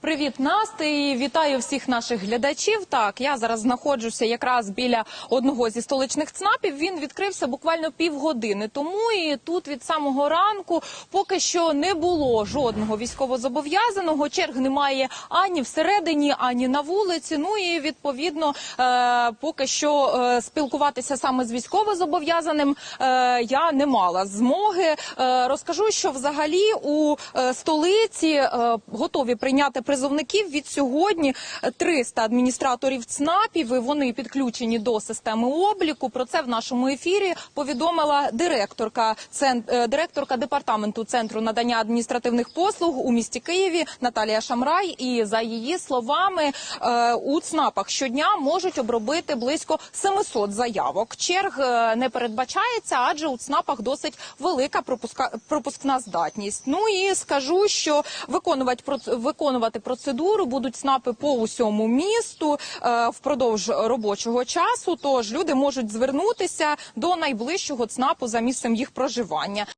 Привіт, Насти! Вітаю всіх наших глядачів. Так, я зараз знаходжуся якраз біля одного зі столичних ЦНАПів. Він відкрився буквально півгодини тому. І тут від самого ранку поки що не було жодного військовозобов'язаного. Черг немає ані всередині, ані на вулиці. Ну і відповідно, е, поки що е, спілкуватися саме з військовозобов'язаним е, я не мала змоги. Е, розкажу, що взагалі у е, столиці е, готові прийняти призовників від сьогодні 300 адміністраторів ЦНАПів. і Вони підключені до системи обліку. Про це в нашому ефірі повідомила директорка е, директорка департаменту центру надання адміністративних послуг у місті Києві Наталія Шамрай. І за її словами, е, у ЦНАПах щодня можуть обробити близько 700 заявок. Черг е, не передбачається, адже у ЦНАПах досить велика пропускна здатність. Ну і скажу, що виконувати проц- виконувати процедуру будуть снапи по усьому місту е, впродовж робочого часу. Тож люди можуть звернутися до найближчого ЦНАПу за місцем їх проживання.